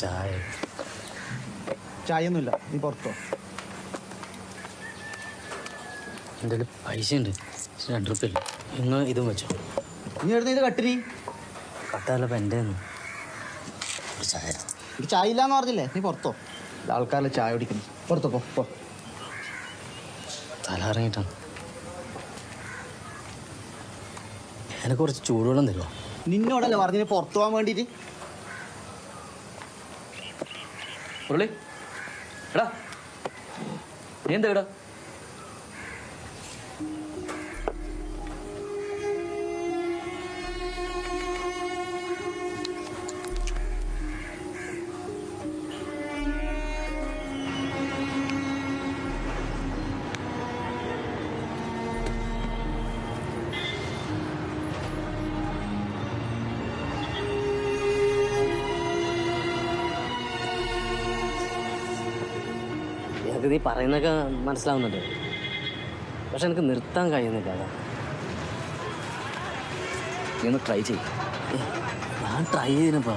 ചായ. ചായ ഒന്നുമില്ല നീ പുറത്തോ? എന്റെ പൈസ ഉണ്ട് രണ്ട് റുപ്യ ഇന്ന് ഇതും വെച്ചോ. നീ എഴുതി ഇത് കട്ടിരി കട്ടല്ല എന്റെ ഒരു ചായ. ചായ ഇല്ലാന്ന് പറഞ്ഞില്ലേ? നീ പുറത്തോ? ആൾക്കാരിലെ ചായ കുടിക്കുന്നു. പുറത്തോ പോ പോ. തല ഇറങ്ങിയിട്ടാണ് എനിക്ക് കുറച്ച് ചൂടുവെള്ളം തരുമോ നിന്നോടല്ലേ പറഞ്ഞു നീ പുറത്തു പോകാൻ വേണ്ടിയിട്ട്? മുരളി എടാ നീ എന്താ ഇവിടെ? എനിക്ക് നീ പറയുന്നൊക്കെ മനസ്സിലാവുന്നുണ്ട്. പക്ഷെ എനിക്ക് നിർത്താൻ കഴിയുന്നില്ല അതാ. നീ ഒന്ന് ട്രൈ ചെയ്യ. ഞാൻ ട്രൈ ചെയ്തിനപ്പാ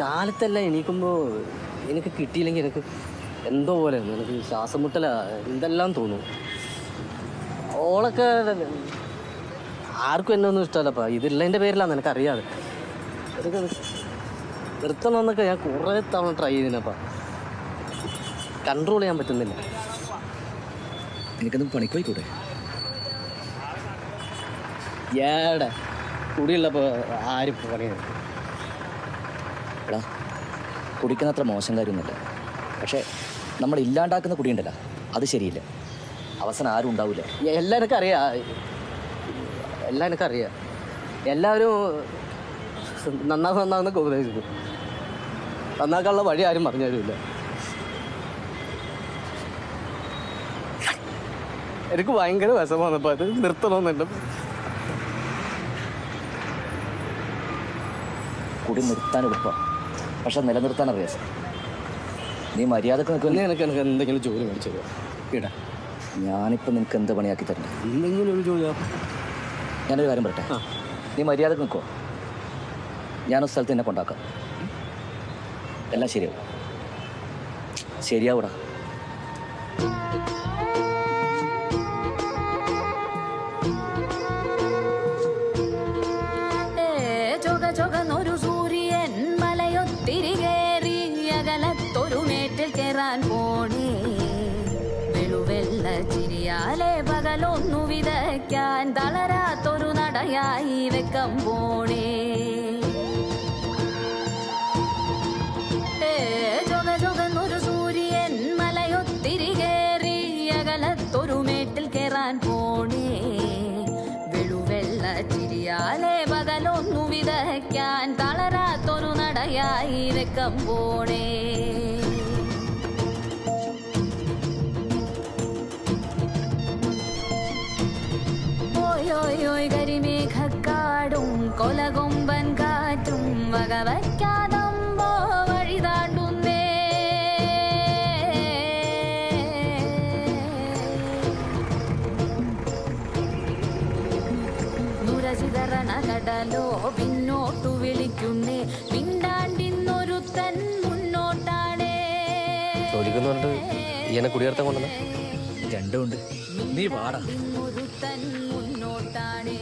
കാലത്തല്ല എണീക്കുമ്പോൾ എനിക്ക് കിട്ടിയില്ലെങ്കിൽ എനിക്ക് എന്തോ പോലെ എനിക്ക് ശ്വാസം മുട്ടല എന്തെല്ലാം തോന്നും. ഓളൊക്കെ ആർക്കും എന്നെ ഒന്നും ഇഷ്ടമല്ലപ്പാ. ഇതില്ലതിന്റെ പേരിലാണ് എനിക്കറിയാതെ. എനിക്ക് നിർത്തണമെന്നൊക്കെ ഞാൻ കുറേ തവണ ട്രൈ ചെയ്തിനപ്പാ കൺട്രോൾ ചെയ്യാൻ പറ്റുന്നില്ല. എനിക്കൊന്നും പണിക്കോയി കൂടെ ഏടെ കുടിയുള്ളപ്പോൾ ആരും പണിയാണ് എടാ കുടിക്കുന്ന അത്ര മോശം കാര്യമൊന്നുമില്ല. പക്ഷേ നമ്മൾ ഇല്ലാണ്ടാക്കുന്ന കുടിയുണ്ടല്ലോ അത് ശരിയില്ല. അവസാനം ആരും ഉണ്ടാവില്ല എല്ലാം എനിക്കറിയാം എല്ലാം അറിയാ. എല്ലാവരും നന്നാവും നന്നാവുന്നൊക്കെ ഉപദേശിക്കും നന്നാക്കാനുള്ള വഴി ആരും പറഞ്ഞു തരില്ല എനിക്ക് ഭയങ്കര വിഷമാണ് അപ്പോൾ അത് നിർത്തണമെന്നുണ്ട് കുടി നിർത്താൻ എളുപ്പം. പക്ഷെ നിലനിർത്താൻ അറിയാം നീ മര്യാദയ്ക്ക് നിൽക്കുന്ന എനിക്ക് എനിക്ക് എന്തെങ്കിലും ജോലി മേടിച്ചു തരുമോ? ഇടാ. ഞാനിപ്പോൾ നിനക്ക് എന്ത് പണിയാക്കി തരണ്ടേ? എന്തെങ്കിലും ഒരു ജോലി ഞാനൊരു കാര്യം പറട്ടെ നീ മര്യാദയ്ക്ക് നിൽക്കോ ഞാനൊരു സ്ഥലത്ത് എന്നെ കൊണ്ടാക്കാം. എല്ലാം ശരിയാവും. ശരിയാവൂടാ. നടയായി വെക്കം പോണേ. ഏ, ചൊക ചൊകന്നൊരു സൂര്യൻ മലയൊത്തിരി മേട്ടിൽ പോണേ. വെളുവെള്ള പകലൊന്നു വിതയ്ക്കാൻ തളരാത്തൊരു നടയായി വെക്കം പോണേ. ഓയോയോയ് കരിമേഘക്കാടും കൊലകൊമ്പൻ കാറ്റും വകവയ്ക്കാതമ്പോ വഴി താണ്ടുന്നേ. നുരചിതറണ കടലോ പിന്നോട്ടു വിളിക്കുന്നേ പിണ്ടാണ്ടിന്നൊരുത്തൻ മുന്നോട്ടാണേ. ചോദിക്കുന്നുണ്ട് ഈയനെ കുടിയേർത്താൻ കൊണ്ടുവന്ന. രണ്ടുമുണ്ട്. നീ വാടാ. മുന്നോട്ടാണേ.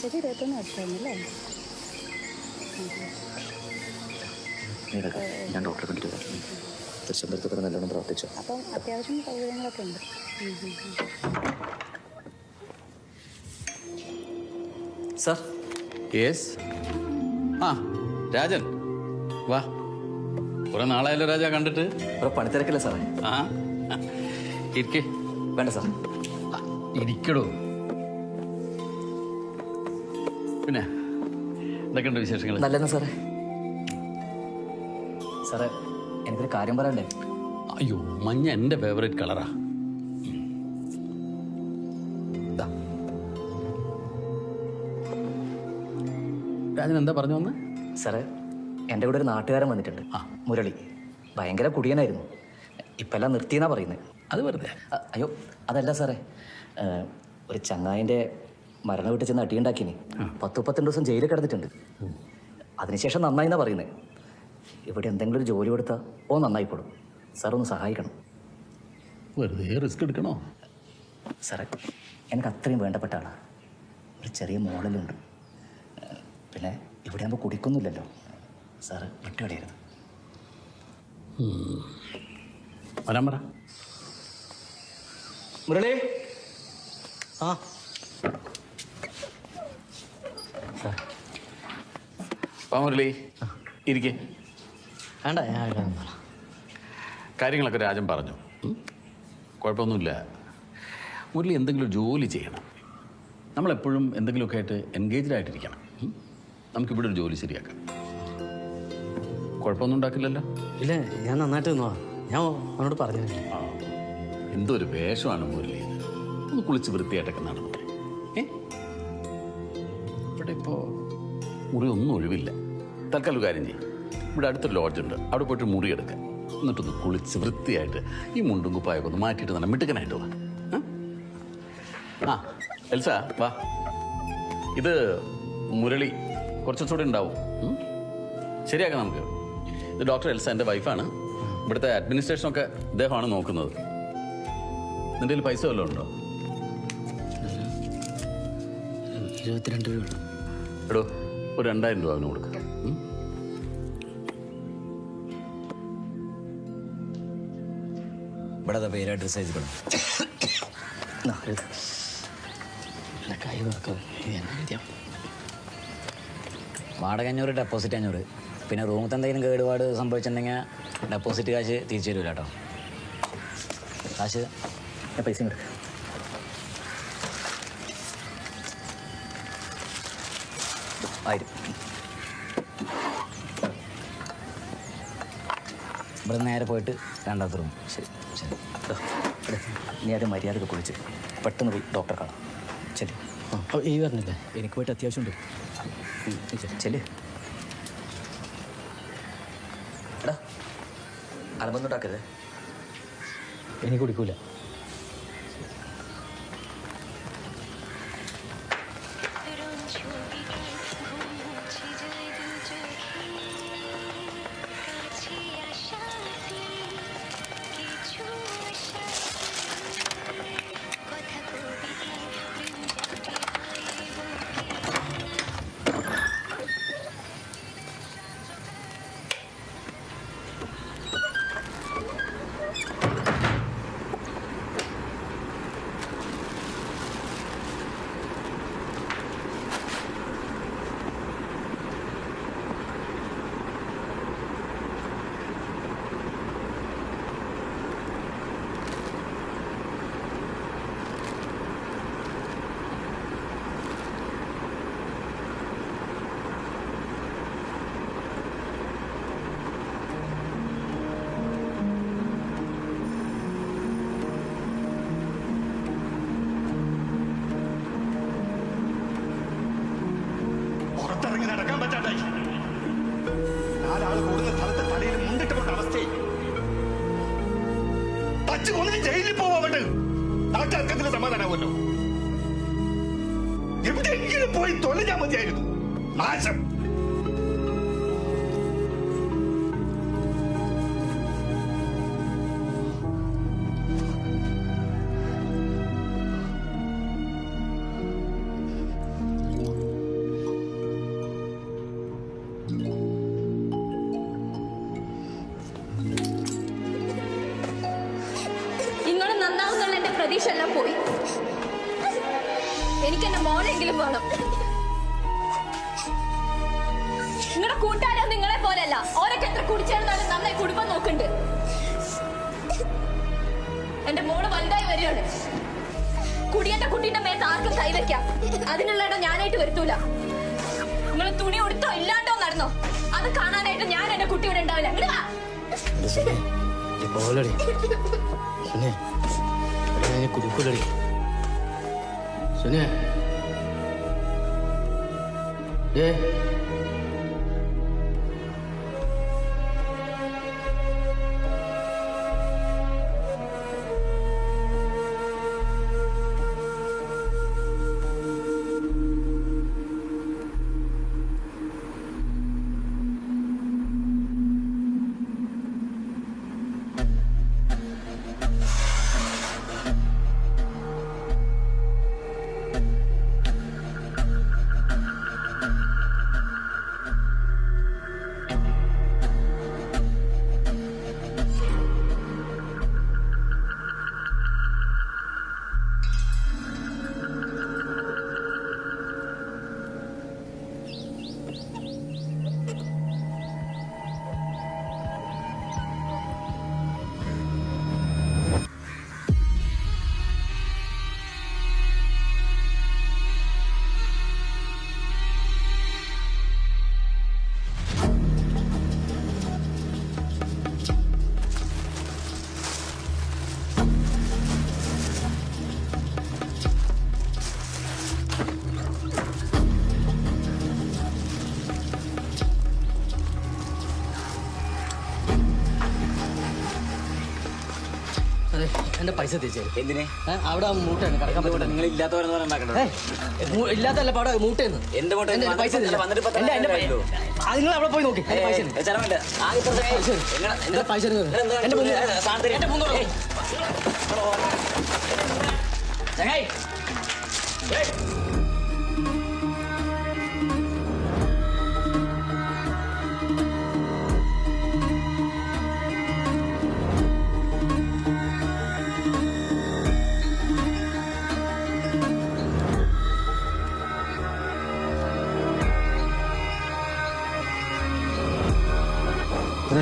ശരി ഇരുപത്തൊന്ന് ഞാൻ ഡോക്ടറെ കണ്ടിട്ട് വരാം. തൃശ്ശൂരത്തൊക്കെ നല്ലോണം പ്രവർത്തിച്ചു. അപ്പം അത്യാവശ്യം സൗകര്യങ്ങളൊക്കെ ഉണ്ട്. സാർ. യെസ് ആ രാജൻ. വാ. കുറെ നാളായല്ലോ രാജ കണ്ടിട്ട്. ഒരു പണിത്തിരക്കില്ല സാറേ. ആ ഇരിക്കേ. വേണ്ട സാർ ഇരിക്കടോ. പിന്നെ എന്തൊക്കെയുണ്ട് വിശേഷങ്ങൾ നല്ലതെന്ന് സാറേ. സാറേ എനിക്കൊരു കാര്യം പറയണ്ടേ അയ്യോ മഞ്ഞ എന്റെ ഫേവറേറ്റ് കളറാ രാജൻ എന്താ പറഞ്ഞു വന്ന്? സാറേ എന്റെ കൂടെ ഒരു നാട്ടുകാരൻ വന്നിട്ടുണ്ട്. ആ. മുരളി. ഭയങ്കര കുടിയനായിരുന്നു. ഇപ്പം എല്ലാം നിർത്തിയെന്നാ പറയുന്നത് അത് വെറുതെ. അ- അയ്യോ അതല്ല സാറേ. ഏഹ്, ഒരു ചങ്ങായിന്റെ മരണ വീട്ടിൽ ചെന്ന് അടിയുണ്ടാക്കിനി. പത്ത് മുപ്പത്തിരണ്ട് ദിവസം ജയിലിൽ കിടന്നിട്ടുണ്ട്. അതിനുശേഷം നന്നായിന്നാ പറയുന്നത് ഇവിടെ എന്തെങ്കിലും ഒരു ജോലി കൊടുത്താൽ ഓ നന്നായിക്കോളും. സാർ ഒന്ന് സഹായിക്കണം. വെറുതെ റിസ്ക് എടുക്കണോ? സാറേ എനിക്ക് അത്രയും വേണ്ടപ്പെട്ട ആളാണ് ഒരു ചെറിയ മോഡലുണ്ട്. പിന്നെ ഇവിടെ ആകുമ്പോൾ കുടിക്കൊന്നുമില്ലല്ലോ. സാറ് വിട്ടുകളയരുത് വരാൻ പറ. മുരളി? ആ. വാ മുരളി. ഇരിക്കേ. വേണ്ട ഞാൻ കാര്യങ്ങളൊക്കെ രാജൻ പറഞ്ഞു? കുഴപ്പമൊന്നുമില്ല. മുരളി എന്തെങ്കിലും ജോലി ചെയ്യണം. നമ്മളെപ്പോഴും എന്തെങ്കിലുമൊക്കെ ആയിട്ട് എൻഗേജ്ഡ് ആയിട്ടിരിക്കണം? നമുക്കിവിടെ ഒരു ജോലി ശരിയാക്കാം. കുഴപ്പമൊന്നും ഉണ്ടാക്കില്ലല്ലോ? ഇല്ല ഞാൻ നന്നായിട്ട് നിന്നോ? ഞാൻ അവനോട് പറഞ്ഞില്ല എന്തോ ഒരു വേഷമാണ് മുരളി. ഒന്ന് കുളിച്ച് വൃത്തിയായിട്ടൊക്കെ നടന്നു. ഇവിടെ ഇപ്പോൾ മുറി ഒന്നും ഒഴിവില്ല. തൽക്കാലം കാര്യം ചെയ്യും. ഇവിടെ അടുത്തൊരു ലോഡ്ജ് ഉണ്ട്. അവിടെ പോയിട്ട് മുറി എടുക്കാം. എന്നിട്ടൊന്ന് കുളിച്ച് വൃത്തിയായിട്ട് ഈ മുണ്ടും കുപ്പായൊക്കെ ഒന്ന് മാറ്റിയിട്ട് നല്ല മിടുക്കനായിട്ട് വാ? ആ എൽസ വാ. ഇത് മുരളി. കുറച്ച് ദിവസം കൂടെ ഉണ്ടാവും? ശരിയാക്കാം നമുക്ക്. ഇത് ഡോക്ടർ എൽസ എന്റെ വൈഫാണ്. ഇവിടുത്തെ അഡ്മിനിസ്ട്രേഷനൊക്കെ ഇദ്ദേഹമാണ് നോക്കുന്നത്. നിന്റെ കയ്യിൽ പൈസ വല്ലതും ഉണ്ടോ? ഇരുപത്തിരണ്ട് രൂപ എടോ ഒരു രണ്ടായിരം രൂപ അവന് കൊടുക്കുക ഉം? ഇവിടെ പേര് അഡ്രസ് അയച്ചിക്കണം കൈ എന്നാ വാടക അഞ്ഞൂറ് ഡെപ്പോസിറ്റ് അഞ്ഞൂറ്. പിന്നെ റൂമിൽ എന്തെങ്കിലും കേടുപാട് സംഭവിച്ചിട്ടുണ്ടെങ്കിൽ ഡെപ്പോസിറ്റ് കാശ് തിരിച്ചു തരൂല കേട്ടോ കാശ്? പൈസ കൊടുക്കാം. ആയിരം. ഇവിടെ നേരെ പോയിട്ട് രണ്ടാമത്തെ റൂം ശരി ശരി. നീ ആദ്യം മര്യാദയ്ക്ക് കുളിച്ച് പെട്ടെന്ന് പോയി ഡോക്ടറെ കാണാം. ശരി. അപ്പോൾ ഈ പറഞ്ഞില്ലേ എനിക്ക് പോയിട്ട് അത്യാവശ്യമുണ്ട്. അലമ്പൊന്നുണ്ടാക്കരുത് എനിക്ക് കുടിക്കൂല. നാലാൾ കൂടുന്ന സ്ഥലത്ത് തലയിൽ മുണ്ടിട്ട് കൊണ്ട അവസ്ഥയായി തച്ചു കൊന്നിട്ട് ജയിലിൽ പോവാണ്ട് നാട്ടർക്കത്തിന് സമാധാനാവുമല്ലോ എവിടെയെങ്കിലും പോയി തൊലഞ്ഞാൽ മതിയായിരുന്നു. നാശം. പ്രതീക്ഷ എല്ലാം പോയി. എനിക്ക് എന്റെ മോനെങ്കിലും വേണം. നിങ്ങളുടെ കൂട്ടാരോ നിങ്ങളെ പോലെയല്ല. ഓരൊക്കെ എത്ര കുടിച്ചേർന്നാലും നമ്മളെ കുടുംബം നോക്കുന്നുണ്ട്. എന്റെ മോൾ വലുതായി വരികയാണ്. കുടിയന്റെ കുട്ടീന്റെ മേത്ത് ആർക്കും കൈവയ്ക്കാം അതിനുള്ള ഇടം ഞാനായിട്ട് വരുത്തൂല. നിങ്ങൾ തുണി ഉടുത്തോ ഇല്ലാണ്ടോ നടന്നോ? അത് കാണാനായിട്ട് ഞാൻ എന്റെ കുട്ടിയോടെ ഉണ്ടാവില്ല. Nenekku duka. എന്റെ പൈസ തിരിച്ചു തരും. എന്തിനെ? അവിടെ മൂട്ടാണ് കടക്കാൻ പറ്റില്ല നിങ്ങൾ ഇല്ലാത്തവരെന്ന് പറഞ്ഞാൽ ഇല്ലാത്തല്ല പാടെ മൂട്ടേന്ന് എന്റെ മൂട്ട എന്റെ പൈസ നിങ്ങൾ അവിടെ പോയി നോക്കി പൈസ. പൈസ എന്റെ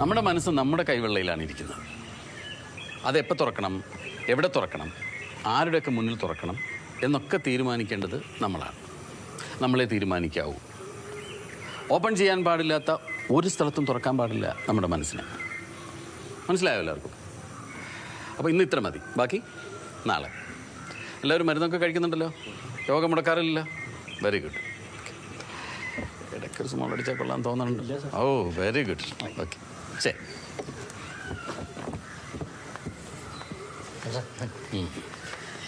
നമ്മുടെ മനസ്സ് നമ്മുടെ കൈവെള്ളയിലാണ് ഇരിക്കുന്നത്. അതെപ്പോൾ തുറക്കണം? എവിടെ തുറക്കണം? ആരുടെയൊക്കെ മുന്നിൽ തുറക്കണം? എന്നൊക്കെ തീരുമാനിക്കേണ്ടത് നമ്മളാണ്. നമ്മളെ തീരുമാനിക്കാവൂ. ഓപ്പൺ ചെയ്യാൻ പാടില്ലാത്ത ഒരു സ്ഥലത്തും തുറക്കാൻ പാടില്ല നമ്മുടെ മനസ്സിനെ. മനസ്സിലായോ എല്ലാവർക്കും? അപ്പോൾ ഇന്ന് ഇത്ര മതി. ബാക്കി നാളെ. എല്ലാവരും മരുന്നൊക്കെ കഴിക്കുന്നുണ്ടല്ലോ? യോഗം മുടക്കാറില്ല വെരി ഗുഡ് ഇടയ്ക്കൊരു സ്മോൾ അടിച്ചാൽ കൊള്ളാൻ തോന്നുന്നുണ്ട് ഓ വെരി ഗുഡ് ഓക്കെ ശരി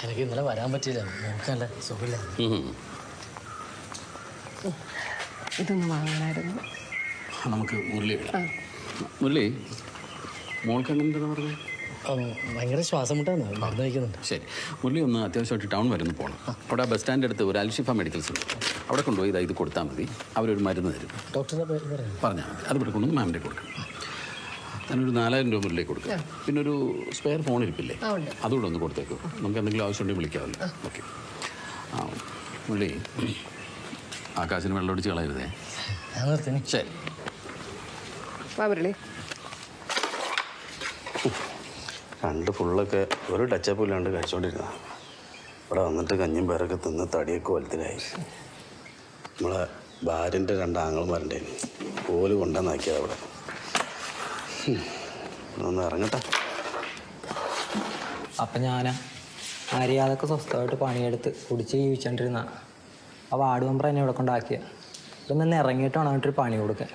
എനിക്ക് ഇന്നലെ വരാൻ പറ്റിയില്ല. നോക്കാനല്ല സുഖമില്ല. ഇതൊന്ന് വാങ്ങാനായിരുന്നു നമുക്ക് മുരളി മുരളി മോൾക്ക് എങ്ങനെന്താ പറഞ്ഞത് ഭയങ്കര ശ്വാസം മുട്ടാണ് മരുന്ന് കഴിക്കുന്നുണ്ട്. ശരി. മുരളി ഒന്ന് അത്യാവശ്യമായിട്ട് ടൗൺ വരെ ഒന്ന് പോകണം അവിടെ ബസ് സ്റ്റാൻഡ് അടുത്ത് ഒരു അൽഷിഫ മെഡിക്കൽസ് ഉണ്ട്. അവിടെ കൊണ്ടുപോയി ഇതാ ഇത് കൊടുത്താൽ മതി. അവരൊരു മരുന്ന് തരും. ഡോക്ടറുടെ പേര് പറഞ്ഞാൽ മതി. അത് ഇവിടെ കൊണ്ടുവന്ന് മാമിന്റെ കൊടുക്കണം അതിനൊരു നാലായിരം രൂപ മുന്നിലേക്ക് കൊടുക്കാം. പിന്നെ ഒരു സ്പെയർ ഫോൺ ഇരിപ്പില്ലേ അതുകൂടെ ഒന്ന് കൊടുത്തേക്കോ. നമുക്ക് എന്തെങ്കിലും ആവശ്യമുണ്ടെങ്കിൽ വിളിക്കാമല്ലോ. ഓക്കെ. ആ പുള്ളി ആകാശിന് വെള്ളം ഒടിച്ച് കളയരുതേ. ശരി. രണ്ട് ഫുള്ളൊക്കെ ഒരു ടച്ചപ്പ് ഇല്ലാണ്ട് കഴിച്ചോണ്ടിരുന്ന ഇവിടെ വന്നിട്ട് കഞ്ഞും പേരൊക്കെ തിന്ന് തടിയൊക്കെ വലുതിലായി നമ്മളെ ഭാര്യന്റെ രണ്ട് വരണ്ടേ ഓൽ കൊണ്ടുവന്നാക്കിയത് അവിടെ. ഒന്ന് ഇറങ്ങട്ടെ. അപ്പം ഞാനാ മര്യാദയ്ക്ക് സ്വസ്ഥമായിട്ട് പണിയെടുത്ത് കുടിച്ച് ജീവിച്ചോണ്ടിരുന്ന. ആ വാർഡ് മെമ്പർ എന്നെ ഇവിടെ കൊണ്ടാക്കിയ. ഇവിടെ നിന്ന് ഇറങ്ങിയിട്ട് വേണം അവനൊരു പണി കൊടുക്കാൻ.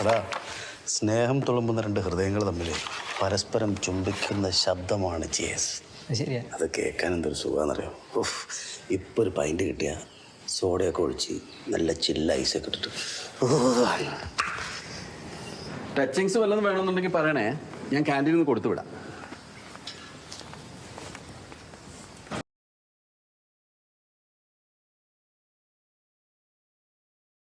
അതാ സ്നേഹം തുളുമ്പുന്ന രണ്ട് ഹൃദയങ്ങൾ തമ്മിൽ പരസ്പരം ചുംബിക്കുന്ന ശബ്ദമാണ് അത് ശരിയാ. അത് കേൾക്കാൻ എന്തൊരു സുഖമാണെന്നറിയോ ഉഫ് ഇപ്പോൾ ഒരു പൈന്റ് കിട്ടിയ സോഡയൊക്കെ ഒഴിച്ച് നല്ല ചില്ല ഐസൊക്കെ ഇട്ടിട്ട്. ടച്ചിങ്സ് വല്ലതും വേണമെന്നുണ്ടെങ്കിൽ പറയണേ. ഞാൻ ക്യാന്റീനിൽ നിന്ന് കൊടുത്തു വിടാം